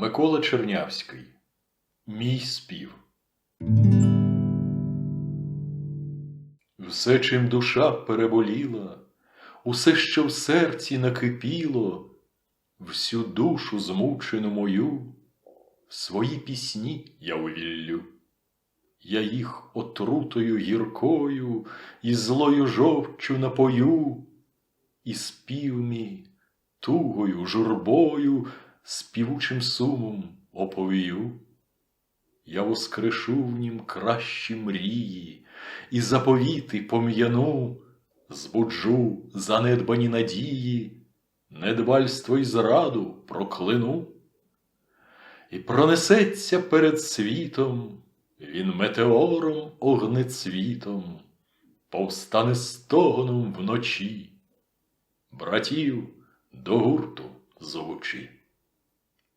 Микола Чернявський. Мій спів. Все, чим душа переболіла, усе, що в серці накипіло, всю душу змучену мою, свої пісні я увіллю. Я їх отрутою гіркою і злою жовчу напою, і спів мій тугою, журбою, співучим сумом оповію. Я воскрешу в нім кращі мрії, і заповіти пом'яну, збуджу занедбані надії, недбальство й зраду прокляну. І пронесеться перед світом він метеором огнецвітом, повстане стогоном вночі, братів до гурту зовучи.